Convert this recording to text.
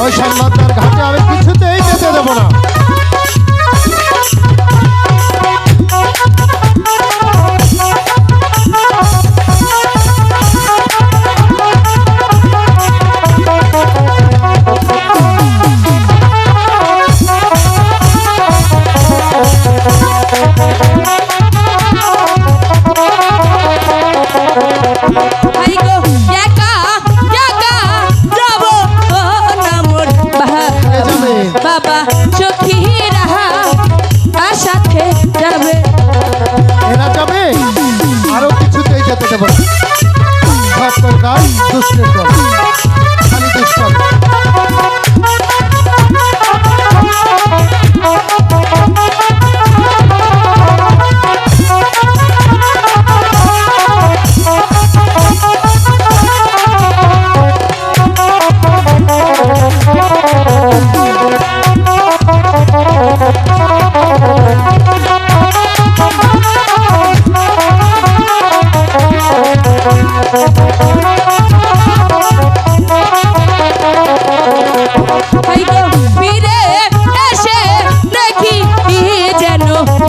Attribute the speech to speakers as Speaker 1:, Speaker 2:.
Speaker 1: ওই সংবাদদার